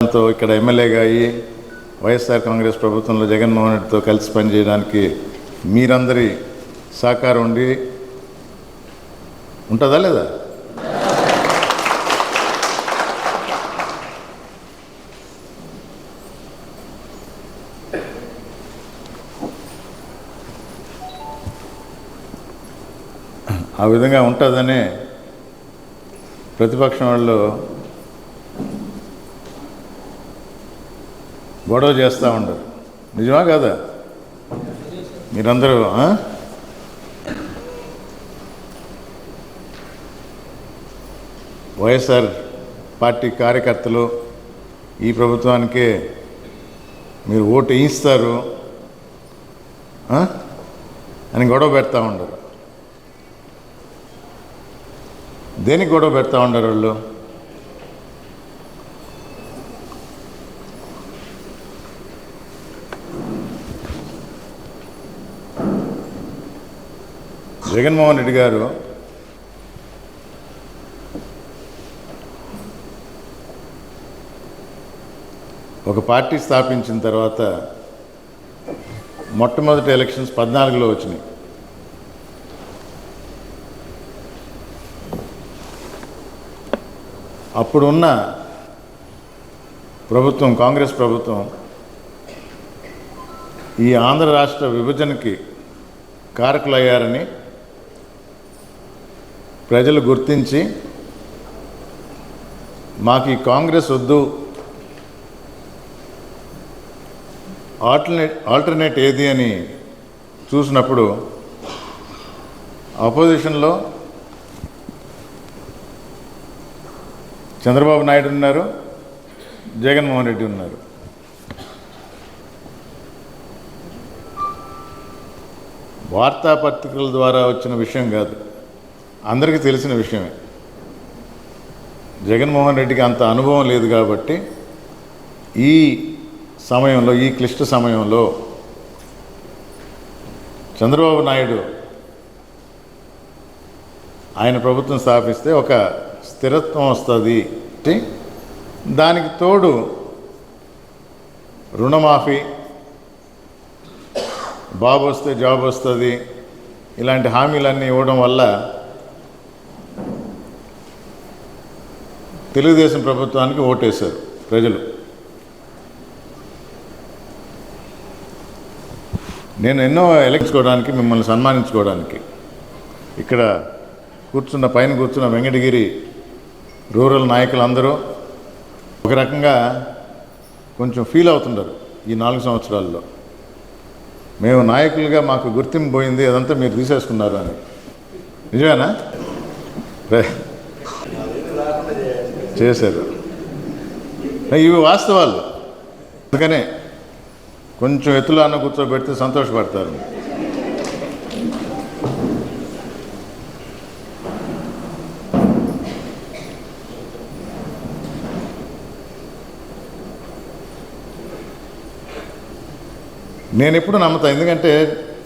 దాంతో ఇక్కడ ఎమ్మెల్యేగా అయ్యి వైఎస్ఆర్ కాంగ్రెస్ ప్రభుత్వంలో జగన్మోహన్ రెడ్డితో కలిసి పనిచేయడానికి మీరందరి సహకారం ఉండి ఉంటుందా లేదా? ఆ విధంగా ఉంటుందనే ప్రతిపక్షం వాళ్ళు గొడవ చేస్తూ ఉండరు. నిజమా కాదా? మీరందరూ వైఎస్ఆర్ పార్టీ కార్యకర్తలు ఈ ప్రభుత్వానికే మీరు ఓటు వేయిస్తారు అని గొడవ పెడతా ఉండరు. దేనికి గొడవ పెడతా ఉండరు వాళ్ళు? జగన్మోహన్ రెడ్డి గారు ఒక పార్టీ స్థాపించిన తర్వాత మొట్టమొదటి ఎలక్షన్స్ పద్నాలుగులో వచ్చినాయి. అప్పుడున్న ప్రభుత్వం కాంగ్రెస్ ప్రభుత్వం ఈ ఆంధ్ర రాష్ట్ర విభజనకి కారకులయ్యారని ప్రజలు గుర్తించి మాకు ఈ కాంగ్రెస్ వద్దు. ఆల్టర్నేట్ ఆల్టర్నేట్ ఏది అని చూసినప్పుడు అపోజిషన్లో చంద్రబాబు నాయుడు ఉన్నారు జగన్మోహన్ రెడ్డి ఉన్నారు. వార్తాపత్రికల ద్వారా వచ్చిన విషయం కాదు. అందరికీ తెలిసిన విషయమే. జగన్మోహన్ రెడ్డికి అంత అనుభవం లేదు కాబట్టి ఈ సమయంలో ఈ క్లిష్ట సమయంలో చంద్రబాబు నాయుడు ఆయన ప్రభుత్వం స్థాపిస్తే ఒక స్థిరత్వం వస్తుంది. దానికి తోడు రుణమాఫీ బాబు వస్తే జాబ్ వస్తుంది. ఇలాంటి హామీలన్నీ ఇవ్వడం వల్ల తెలుగుదేశం ప్రభుత్వానికి ఓటేశారు ప్రజలు. నేను ఎన్నో ఎలక్చుకోవడానికి మిమ్మల్ని సన్మానించుకోవడానికి ఇక్కడ కూర్చున్న పైన కూర్చున్న వెంకటగిరి రూరల్ నాయకులందరూ ఒక రకంగా కొంచెం ఫీల్ అవుతుంటారు ఈ నాలుగు సంవత్సరాల్లో. మేము నాయకులుగా మాకు గుర్తింపు పోయింది అదంతా మీరు తీసేసుకున్నారు అని. నిజమేనా? రే. చేశారు. ఇవి వాస్తవాలు. అందుకనే కొంచెం ఎత్తులో అన్న కూర్చోబెడితే సంతోషపడతారు. నేను ఎప్పుడు నమ్ముతాను ఎందుకంటే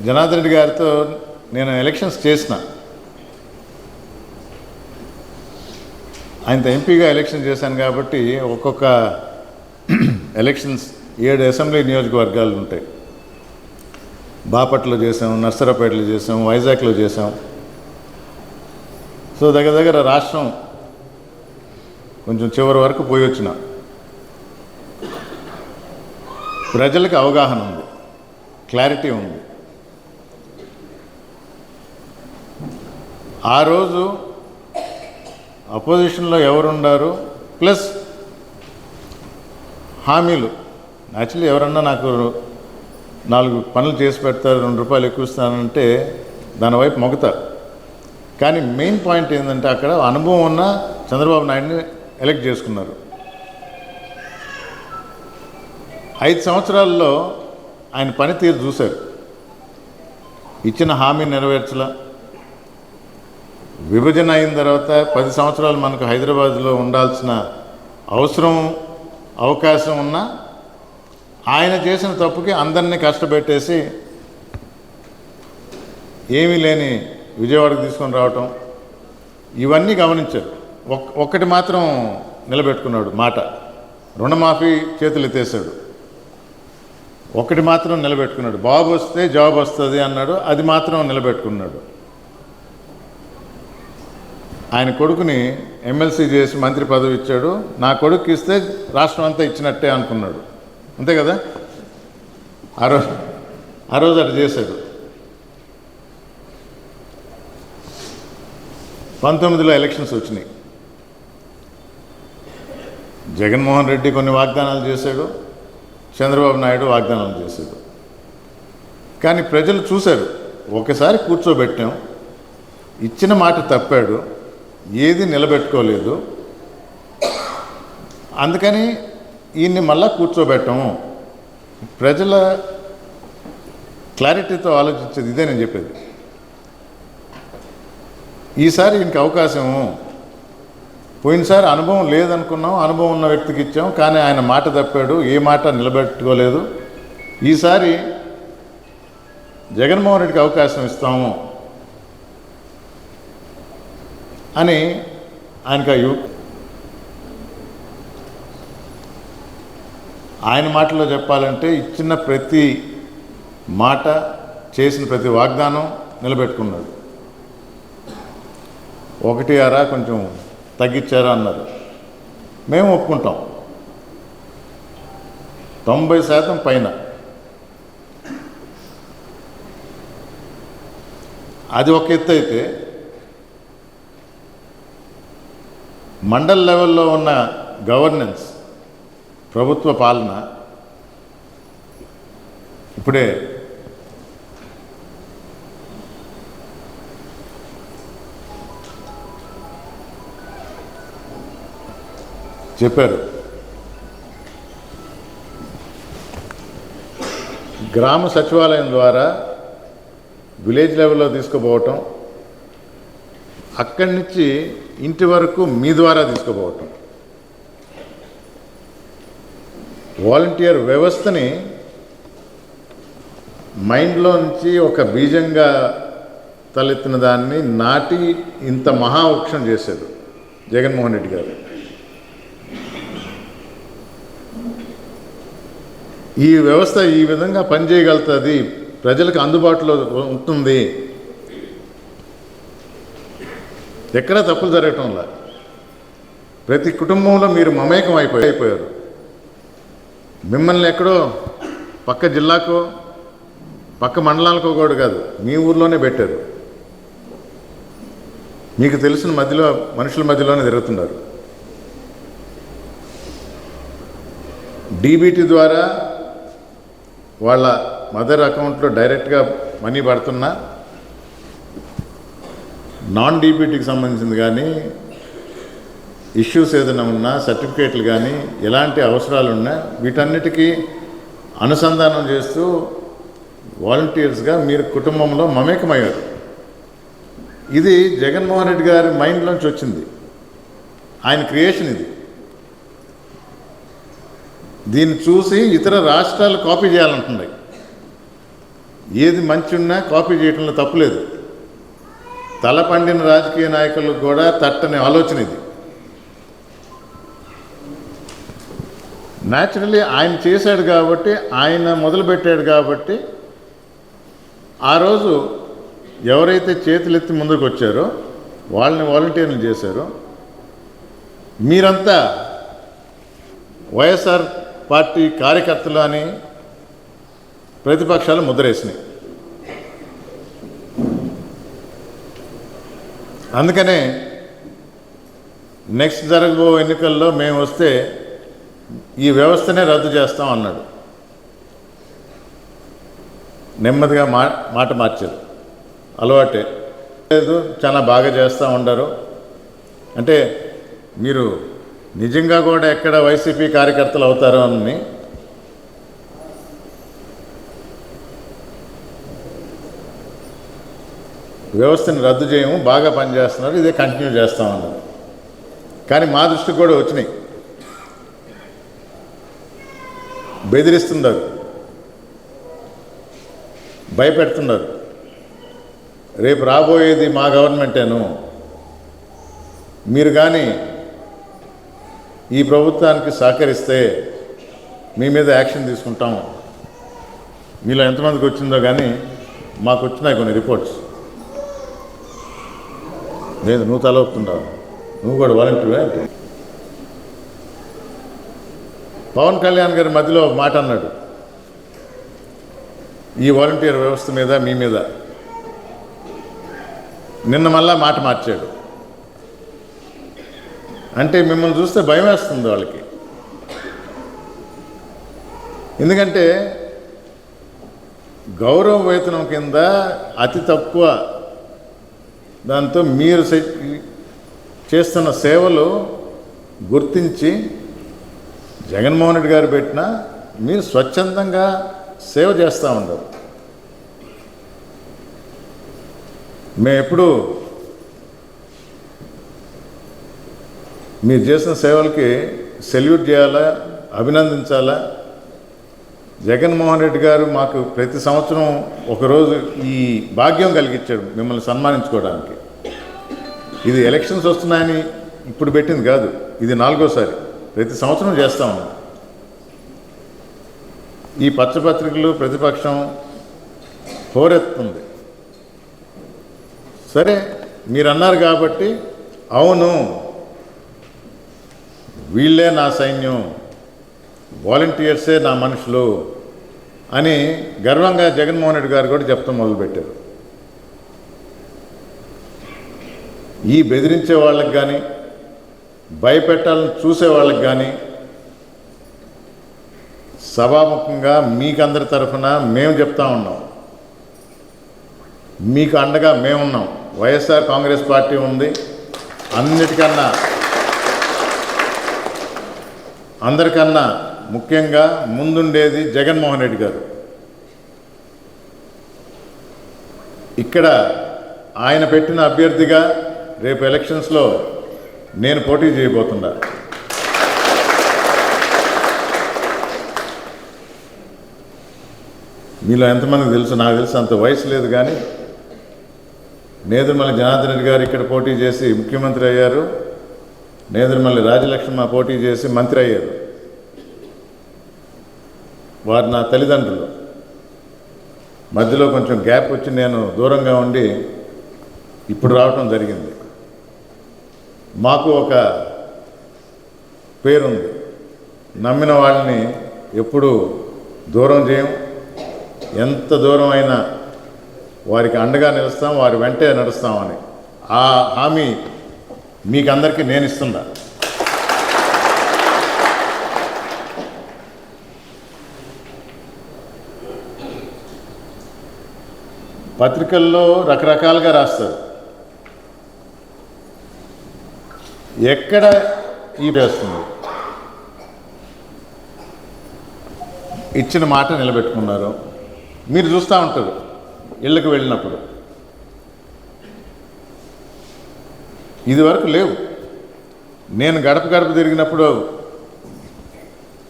జనార్దన్ రెడ్డి గారితో నేను ఎలక్షన్స్ చేసిన. ఆయనతో ఎంపీగా ఎలక్షన్ చేశాను కాబట్టి ఒక్కొక్క ఎలక్షన్స్ ఏడు అసెంబ్లీ నియోజకవర్గాలు ఉంటాయి. బాపట్లో చేసాం నర్సరాపేటలో చేసాం వైజాగ్లో చేసాం సో దగ్గర దగ్గర రాష్ట్రం కొంచెం చివరి వరకు పోయి వచ్చిన. ప్రజలకు అవగాహన ఉంది క్లారిటీ ఉంది. ఆ రోజు అపోజిషన్లో ఎవరుండారు? ప్లస్ హామీలు. యాక్చువల్లీ ఎవరన్నా నాకు నాలుగు పనులు చేసి పెడతారు రెండు రూపాయలు ఎక్కువ ఇస్తానంటే దాని వైపు మొగతా కానీ మెయిన్ పాయింట్ ఏంటంటే అక్కడ అనుభవం ఉన్న చంద్రబాబు నాయుడిని ఎలక్ట్ చేసుకున్నారు. ఐదు సంవత్సరాల్లో ఆయన పనితీరు చూశారు. ఇచ్చిన హామీ నెరవేర్చలా. విభజన అయిన తర్వాత పది సంవత్సరాలు మనకు హైదరాబాద్లో ఉండాల్సిన అవసరం అవకాశం ఉన్నా ఆయన చేసిన తప్పుకి అందరినీ కష్టపెట్టేసి ఏమీ లేని విజయవాడకు తీసుకొని రావటం ఇవన్నీ గమనించారు. ఒక్కటి మాత్రం నిలబెట్టుకున్నాడు మాట. రుణమాఫీ చేతులు ఎత్తేసాడు ఒకటి మాత్రం నిలబెట్టుకున్నాడు. బాబు వస్తే జాబ్ వస్తుంది అన్నాడు అది మాత్రం నిలబెట్టుకున్నాడు. ఆయన కొడుకుని ఎమ్మెల్సీ చేసి మంత్రి పదవి ఇచ్చాడు. నా కొడుకు ఇస్తే రాష్ట్రం అంతా ఇచ్చినట్టే అనుకున్నాడు. అంతే కదా? ఆ రోజు ఆ రోజు అటు చేశాడు. పంతొమ్మిదిలో ఎలక్షన్స్ వచ్చినాయి. జగన్మోహన్ రెడ్డి కొన్ని వాగ్దానాలు చేశాడు. చంద్రబాబు నాయుడు వాగ్దానాలు చేశాడు. కానీ ప్రజలు చూశారు. ఒకసారి కూర్చోబెట్టాం. ఇచ్చిన మాట తప్పాడు. ఏది నిలబెట్టుకోలేదు. అందుకని ఈయన్ని మళ్ళా కూర్చోబెట్టము ప్రజల క్లారిటీతో ఆలోచించేది ఇదే నేను చెప్పేది. ఈసారి ఇంక అవకాశం. పోయినసారి అనుభవం లేదనుకున్నాం అనుభవం ఉన్న వ్యక్తికి ఇచ్చాం కానీ ఆయన మాట తప్పాడు ఏ మాట నిలబెట్టుకోలేదు. ఈసారి జగన్మోహన్ రెడ్డికి అవకాశం ఇస్తాము. అని ఆయనకు ఆ యు ఆయన మాటలో చెప్పాలంటే ఇచ్చిన ప్రతి మాట చేసిన ప్రతి వాగ్దానం నిలబెట్టుకున్నాడు. ఒకటి అరా కొంచెం తగ్గించారా అన్నారు. మేము ఒప్పుకుంటాం. తొంభై శాతం పైన. అది ఒక ఎత్తు అయితే మండల్ లెవెల్లో ఉన్న గవర్నెన్స్ ప్రభుత్వ పాలన ఇప్పుడే చెప్పారు. గ్రామ సచివాలయం ద్వారా విలేజ్ లెవెల్లో తీసుకుపోవటం అక్కడి నుంచి ఇంటి వరకు మీ ద్వారా తీసుకుపోవటం. వాలంటీర్ వ్యవస్థని మైండ్లో నుంచి ఒక బీజంగా తలెత్తిన దాన్ని నాటి ఇంత మహావృక్షం చేశారు జగన్మోహన్ రెడ్డి గారు. ఈ వ్యవస్థ ఈ విధంగా పనిచేయగలుగుతుంది ప్రజలకు అందుబాటులో ఉంటుంది ఎక్కడా తప్పులు జరగటంలా ప్రతి కుటుంబంలో మీరు మమేకం అయిపోయి అయిపోయారు. మిమ్మల్ని ఎక్కడో పక్క జిల్లాకో పక్క మండలాలకో కూడా కాదు మీ ఊర్లోనే పెట్టారు. మీకు తెలిసిన మధ్యలో మనుషుల మధ్యలోనే తిరుగుతున్నారు. డీబీటీ ద్వారా వాళ్ళ మదర్ అకౌంట్లో డైరెక్ట్గా మనీ పడుతున్నా నాన్ డీబీటీకి సంబంధించింది కానీ ఇష్యూస్ ఏదైనా ఉన్నా సర్టిఫికేట్లు కానీ ఎలాంటి అవసరాలు ఉన్నా వీటన్నిటికీ అనుసంధానం చేస్తూ వాలంటీర్స్గా మీరు కుటుంబంలో మమేకమయ్యారు. ఇది జగన్మోహన్ రెడ్డి గారి మైండ్లోంచి వచ్చింది. ఆయన క్రియేషన్ ఇది. దీన్ని చూసి ఇతర రాష్ట్రాలు కాపీ చేయాలంటున్నాయి. ఏది మంచి ఉన్నా కాపీ చేయడంలో తప్పులేదు. తల పండిన రాజకీయ నాయకులకు కూడా తట్టని ఆలోచన ఇది. న్యాచురలీ ఆయన చేశాడు కాబట్టి ఆయన మొదలుపెట్టాడు కాబట్టి ఆ రోజు ఎవరైతే చేతులెత్తి ముందుకు వచ్చారో వాళ్ళని వాలంటీర్లు చేశారో మీరంతా వైఎస్ఆర్ పార్టీ కార్యకర్తలు అని ప్రతిపక్షాలు ముద్రేసినాయి. అందుకనే నెక్స్ట్ జరగబో ఎన్నికల్లో మేము వస్తే ఈ వ్యవస్థనే రద్దు చేస్తాం అన్నాడు. నెమ్మదిగా మా మాట మార్చారు. అలవాటే. లేదు చాలా బాగా చేస్తూ ఉండరు. అంటే మీరు నిజంగా కూడా ఎక్కడ వైసీపీ కార్యకర్తలు అవుతారో అని వ్యవస్థను రద్దు చేయము బాగా పనిచేస్తున్నారు ఇదే కంటిన్యూ చేస్తామన్నారు కానీ మా దృష్టికి కూడా వచ్చినాయి. బెదిరిస్తున్నారు. భయపెడుతున్నారు. రేపు రాబోయేది మా గవర్నమెంటేను. మీరు కానీ ఈ ప్రభుత్వానికి సహకరిస్తే మీ మీద యాక్షన్ తీసుకుంటాం మీలో ఎంతమందికి వచ్చిందో కానీ మాకు వచ్చినాయి కొన్ని రిపోర్ట్స్. లేదు నువ్వు తల తలవుతుండవు నువ్వు కూడా వాలంటీర్ అంటే పవన్ కళ్యాణ్ గారి మధ్యలో ఒక మాట అన్నాడు. ఈ వాలంటీర్ వ్యవస్థ మీద మీ మీద. నిన్న మళ్ళా మాట మార్చాడు. అంటే మిమ్మల్ని చూస్తే భయం వేస్తుంది వాళ్ళకి. ఎందుకంటే గౌరవ వేతనం కింద అతి తక్కువ దాంతో మీరు చేస్తున్న సేవలు గుర్తించి జగన్మోహన్ రెడ్డి గారు పెట్టిన మీరు స్వచ్ఛందంగా సేవ చేస్తూ ఉండరు మేము ఎప్పుడు మీరు చేసిన సేవలకి సెల్యూట్ చేయాలా అభినందించాలా జగన్మోహన్ రెడ్డి గారు మాకు ప్రతి సంవత్సరం ఒకరోజు ఈ భాగ్యం కలిగించాడు మిమ్మల్ని సన్మానించుకోవడానికి. ఇది ఎలక్షన్స్ వస్తున్నాయని ఇప్పుడు పెట్టింది కాదు ఇది నాలుగోసారి. ప్రతి సంవత్సరం చేస్తాం ఈ పత్రపత్రికలు ప్రతిపక్షం హోరెత్తుంది. సరే మీరు అన్నారు కాబట్టి అవును వీళ్ళే నా సైన్యం వాలంటీర్సే నా మనుషులు. అని గర్వంగా జగన్మోహన్ రెడ్డి గారు కూడా చెప్తాం మొదలుపెట్టారు. ఈ బెదిరించే వాళ్ళకి కానీ భయపెట్టాలని చూసే వాళ్ళకి కానీ సభాముఖంగా మీకందరి తరఫున మేము చెప్తా ఉన్నాం. మీకు అండగా మేమున్నాం వైఎస్ఆర్ కాంగ్రెస్ పార్టీ ఉంది. అన్నిటికన్నా అందరికన్నా ముఖ్యంగా ముందుండేది జగన్మోహన్ రెడ్డి గారు. ఇక్కడ ఆయన పెట్టిన అభ్యర్థిగా రేపు ఎలక్షన్స్లో నేను పోటీ చేయబోతున్నా. మీలో ఎంతమందికి తెలుసు? నాకు తెలుసు అంత వయసు లేదు కానీ నేదురుమల్లి జనార్దన్ రెడ్డి గారు ఇక్కడ పోటీ చేసి ముఖ్యమంత్రి అయ్యారు. నేదురుమల్లి రాజలక్ష్మ పోటీ చేసి మంత్రి అయ్యారు. వారు నా తల్లిదండ్రులు. మధ్యలో కొంచెం గ్యాప్ వచ్చి నేను దూరంగా ఉండి ఇప్పుడు రావటం జరిగింది. మాకు ఒక పేరుంది నమ్మిన వాళ్ళని ఎప్పుడు దూరం చేయం. ఎంత దూరం అయినా వారికి అండగా నిలుస్తాం వారి వెంటే నడుస్తామని ఆ హామీ మీకందరికీ నేను ఇస్తున్నా పత్రికల్లో రకరకాలుగా రాస్తారు. ఎక్కడ ఈ వేస్తుంది? ఇచ్చిన మాట నిలబెట్టుకున్నారు. మీరు చూస్తూ ఉంటారు ఇళ్ళకి వెళ్ళినప్పుడు. ఇది వరకు లేవు. నేను గడప గడప తిరిగినప్పుడు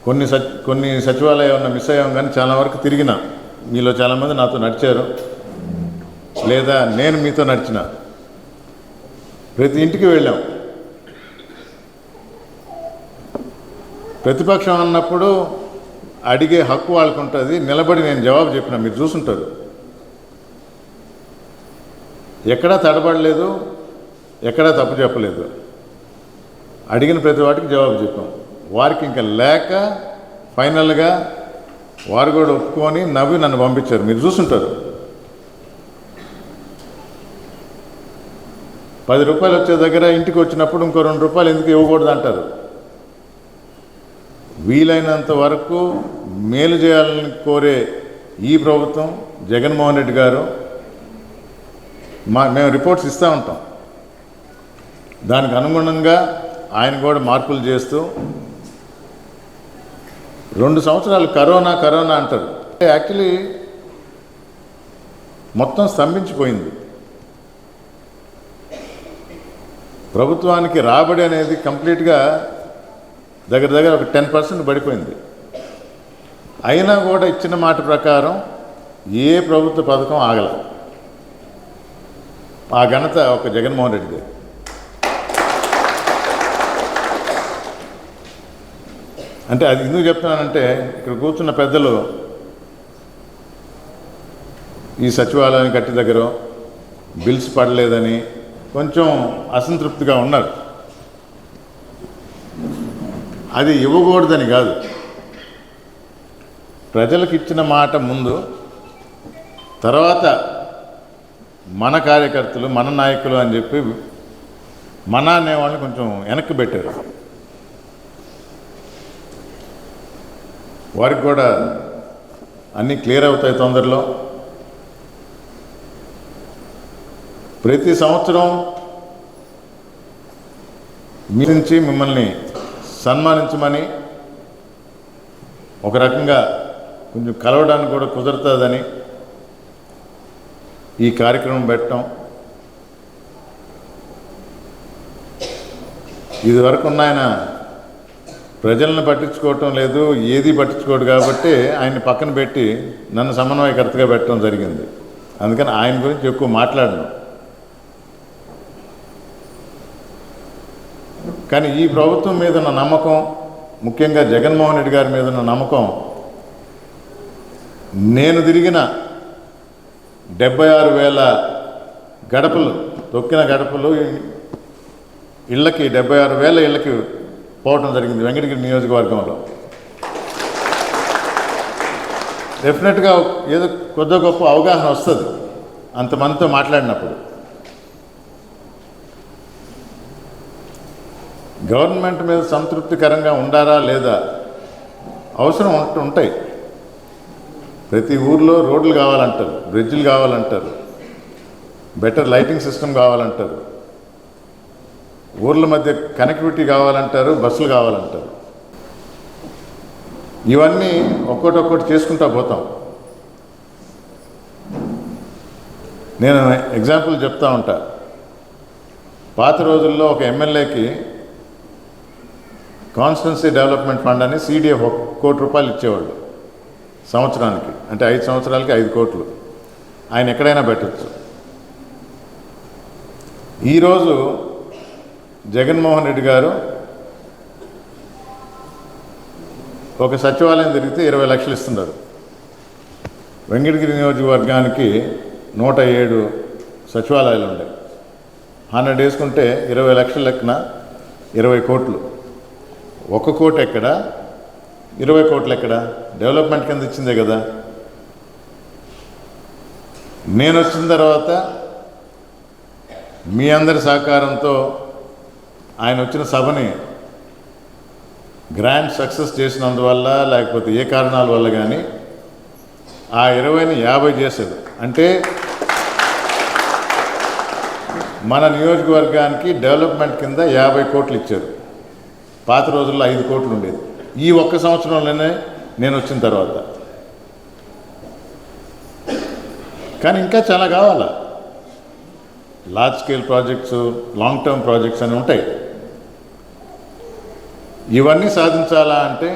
కొన్ని సచ్ కొన్ని సచివాలయం ఉన్న మిస్ అయ్యాం కానీ చాలా వరకు తిరిగిన. మీలో చాలామంది నాతో నడిచారు. లేదా నేను మీతో నడిచిన. ప్రతి ఇంటికి వెళ్ళాం. ప్రతిపక్షం అన్నప్పుడు అడిగే హక్కు వాళ్ళకు ఉంటుంది నిలబడి నేను జవాబు చెప్పిన మీరు చూసుంటారు. ఎక్కడా తడబడలేదు ఎక్కడా తప్పు చెప్పలేదు. అడిగిన ప్రతి వాటికి జవాబు చెప్పాం. వారికి ఇంకా లేక ఫైనల్గా వారు కూడా ఒప్పుకొని నవ్వి నన్ను పంపించారు. మీరు చూసుంటారు. పది రూపాయలు వచ్చే దగ్గర ఇంటికి వచ్చినప్పుడు ఇంకో రెండు రూపాయలు ఎందుకు ఇవ్వకూడదు అంటారు. వీలైనంత వరకు మేలు చేయాలని కోరే ఈ ప్రభుత్వం జగన్మోహన్ రెడ్డి గారు మా మేము రిపోర్ట్స్ ఇస్తూ ఉంటాం. దానికి అనుగుణంగా ఆయన కూడా మార్పులు చేస్తూ రెండు సంవత్సరాలు కరోనా కరోనా అంటారు. యాక్చువల్లీ మొత్తం స్తంభించిపోయింది. ప్రభుత్వానికి రాబడి అనేది కంప్లీట్గా దగ్గర దగ్గర ఒక టెన్ పర్సెంట్ పడిపోయింది. అయినా కూడా ఇచ్చిన మాట ప్రకారం ఏ ప్రభుత్వ పథకం ఆగల. ఆ ఘనత ఒక జగన్మోహన్ రెడ్డిది అంటే అది ఎందుకు చెప్తున్నానంటే ఇక్కడ కూర్చున్న పెద్దలు ఈ సచివాలయం కట్టి దగ్గర బిల్స్ పడలేదని కొంచెం అసంతృప్తిగా ఉన్నారు. అది ఇవ్వకూడదని కాదు. ప్రజలకు ఇచ్చిన మాట ముందు తర్వాత మన కార్యకర్తలు మన నాయకులు అని చెప్పి మన అనేవాళ్ళని కొంచెం వెనక్కి పెట్టారు. వారికి కూడా అన్నీ క్లియర్ అవుతాయి తొందరలో. ప్రతి సంవత్సరం మీ నుంచి మిమ్మల్ని సన్మానించమని ఒక రకంగా కొంచెం కలవడానికి కూడా కుదురుతుందని ఈ కార్యక్రమం పెట్టడం ఇది వరకు ఉన్న ఆయన ప్రజలను పట్టించుకోవటం లేదు ఏది పట్టించుకోడు కాబట్టి ఆయన్ని పక్కన పెట్టి నన్ను సమన్వయకర్తగా పెట్టడం జరిగింది. అందుకని ఆయన గురించి ఎక్కువ మాట్లాడను. కానీ ఈ ప్రభుత్వం మీద ఉన్న నమ్మకం ముఖ్యంగా జగన్మోహన్ రెడ్డి గారి మీద ఉన్న నమ్మకం నేను తిరిగిన డెబ్బై ఆరు వేల గడపలు తొక్కిన గడపలు ఇళ్ళకి డెబ్బై ఆరు వేల ఇళ్ళకి పోవటం జరిగింది వెంకటగిరి నియోజకవర్గంలో. డెఫినెట్గా ఏదో కొద్ది గొప్ప అవగాహన వస్తుంది అంతమందితో మాట్లాడినప్పుడు. గవర్నమెంట్ మీద సంతృప్తికరంగా ఉండారా లేదా? అవసరం ఉంట ఉంటాయి. ప్రతి ఊర్లో రోడ్లు కావాలంటారు బ్రిడ్జిలు కావాలంటారు బెటర్ లైటింగ్ సిస్టమ్ కావాలంటారు ఊర్ల మధ్య కనెక్టివిటీ కావాలంటారు బస్సులు కావాలంటారు. ఇవన్నీ ఒక్కొక్కటి చేసుకుంటా పోతాం. నేను ఎగ్జాంపుల్ చెప్తా ఉంటా. పాత రోజుల్లో ఒక ఎమ్మెల్యేకి కాన్స్టెన్సీ డెవలప్మెంట్ ఫండ్ అని సీడీఎఫ్ ఒక కోటి రూపాయలు ఇచ్చేవాళ్ళు సంవత్సరానికి. అంటే ఐదు సంవత్సరాలకి ఐదు కోట్లు. ఆయన ఎక్కడైనా పెట్టచ్చు. ఈరోజు జగన్మోహన్ రెడ్డి గారు ఒక సచివాలయం తిరిగితే ఇరవై లక్షలు ఇస్తున్నారు. వెంకటగిరి నియోజకవర్గానికి నూట ఏడు సచివాలయాలు ఉన్నాయి హండ్రెడ్ వేసుకుంటే ఇరవై లక్షల లెక్కన ఇరవై కోట్లు. ఒక కోటి ఎక్కడ? ఇరవై కోట్లు ఎక్కడ? డెవలప్మెంట్ కింద ఇచ్చిందే కదా. నేను వచ్చిన తర్వాత మీ అందరి సహకారంతో ఆయన వచ్చిన సభని గ్రాండ్ సక్సెస్ చేసినందువల్ల లేకపోతే ఏ కారణాల వల్ల కానీ ఆ ఇరవైని యాభై చేశారు అంటే మన నియోజకవర్గానికి డెవలప్మెంట్ కింద యాభై కోట్లు ఇచ్చారు. పాత రోజుల్లో ఐదు కోట్లు ఉండేది. ఈ ఒక్క సంవత్సరంలోనే నేను వచ్చిన తర్వాత. కానీ ఇంకా చాలా కావాలా? Large scale projects long term projects అని ఉంటాయి. ఇవన్నీ సాధించాలా అంటే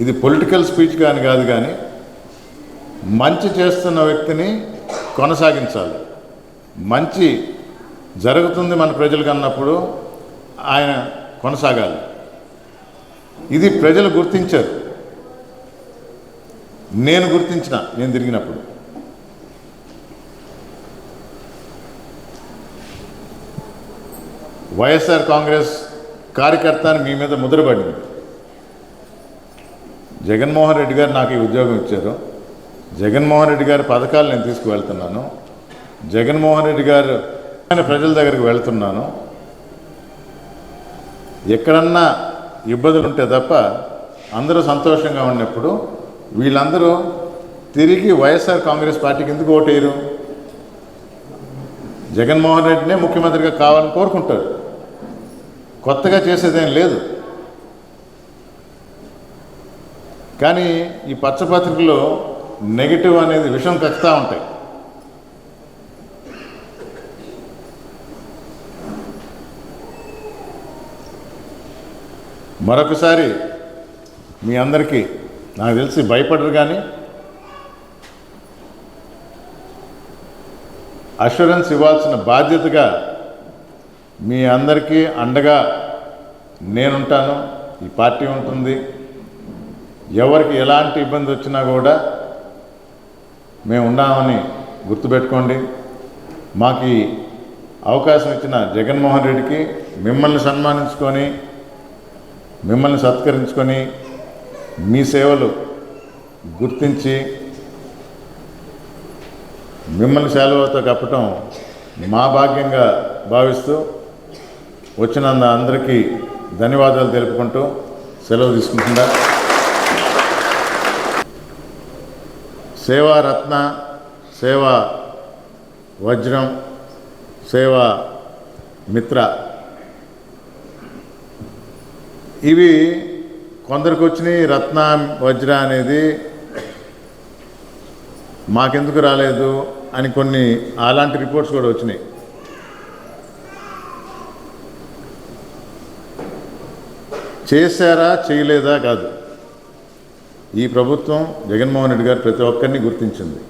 ఇది పొలిటికల్ స్పీచ్ కానీ కాదు కానీ మంచి చేస్తున్న వ్యక్తిని కొనసాగించాలి. మంచి జరుగుతుంది మన ప్రజలకు అన్నప్పుడు ఆయన కొనసాగాలి. ఇది ప్రజలు గుర్తించారు. నేను గుర్తించిన నేను తిరిగినప్పుడు. వైఎస్ఆర్ కాంగ్రెస్ కార్యకర్తని మీ మీద ముద్రపడింది. జగన్మోహన్ రెడ్డి గారు నాకు ఈ ఉద్యోగం ఇచ్చారు. జగన్మోహన్ రెడ్డి గారి పథకాలు నేను తీసుకువెళ్తున్నాను. జగన్మోహన్ రెడ్డి గారు ఆయన ప్రజల దగ్గరికి వెళ్తున్నాను. ఎక్కడన్నా ఇబ్బందులు ఉంటే తప్ప అందరూ సంతోషంగా ఉన్నప్పుడు వీళ్ళందరూ తిరిగి వైఎస్ఆర్ కాంగ్రెస్ పార్టీకి ఎందుకు ఓటేయరు? జగన్మోహన్ రెడ్డినే ముఖ్యమంత్రిగా కావాలని కోరుకుంటారు. కొత్తగా చేసేదేం లేదు. కానీ ఈ పచ్చపత్రికలో నెగిటివ్ అనేది విషం కక్కుతూ ఉంటాయి. మరొకసారి మీ అందరికీ నాకు తెలిసి భయపడరు కానీ అష్యూరెన్స్ ఇవ్వాల్సిన బాధ్యతగా మీ అందరికీ అండగా నేనుంటాను. ఈ పార్టీ ఉంటుంది. ఎవరికి ఎలాంటి ఇబ్బంది వచ్చినా కూడా మేము ఉన్నామని గుర్తుపెట్టుకోండి. మాకు ఈ అవకాశం ఇచ్చిన జగన్మోహన్ రెడ్డికి మిమ్మల్ని సన్మానించుకొని మిమ్మల్ని సత్కరించుకొని మీ సేవలు గుర్తించి మిమ్మల్ని సెలవుతో కప్పటం మా భాగ్యంగా భావిస్తూ వచ్చినంద అందరికీ ధన్యవాదాలు తెలుపుకుంటూ సెలవు తీసుకుంటుందా సేవారత్న సేవా వజ్రం సేవా మిత్ర ఇవి కొందరికి వచ్చినాయి రత్న వజ్ర అనేది మాకెందుకు రాలేదు అని కొన్ని అలాంటి రిపోర్ట్స్ కూడా వచ్చినాయి. చేశారా చేయలేదా కాదు. ఈ ప్రభుత్వం జగన్మోహన్ రెడ్డి గారు ప్రతి ఒక్కరిని గుర్తించింది.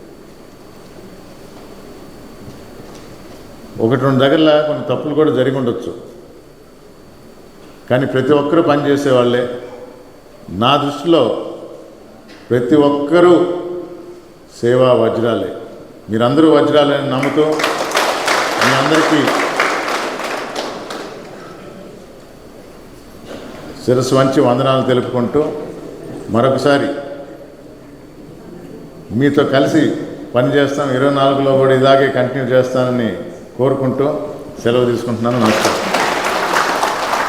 ఒకటి రెండు దగ్గరలో కొన్ని తప్పులు కూడా జరిగి ఉండొచ్చు. కానీ ప్రతి ఒక్కరూ పనిచేసేవాళ్ళే. నా దృష్టిలో ప్రతి ఒక్కరూ సేవా వజ్రాలే. మీరందరూ వజ్రాలని నమ్ముతూ మీ అందరికీ శిరస్సు వంచి వందనాలు తెలుపుకుంటూ మరొకసారి మీతో కలిసి పనిచేస్తాం. ఇరవై నాలుగులో కూడా ఇలాగే కంటిన్యూ చేస్తానని కోరుకుంటూ సెలవు తీసుకుంటున్నాను. నమస్కారం.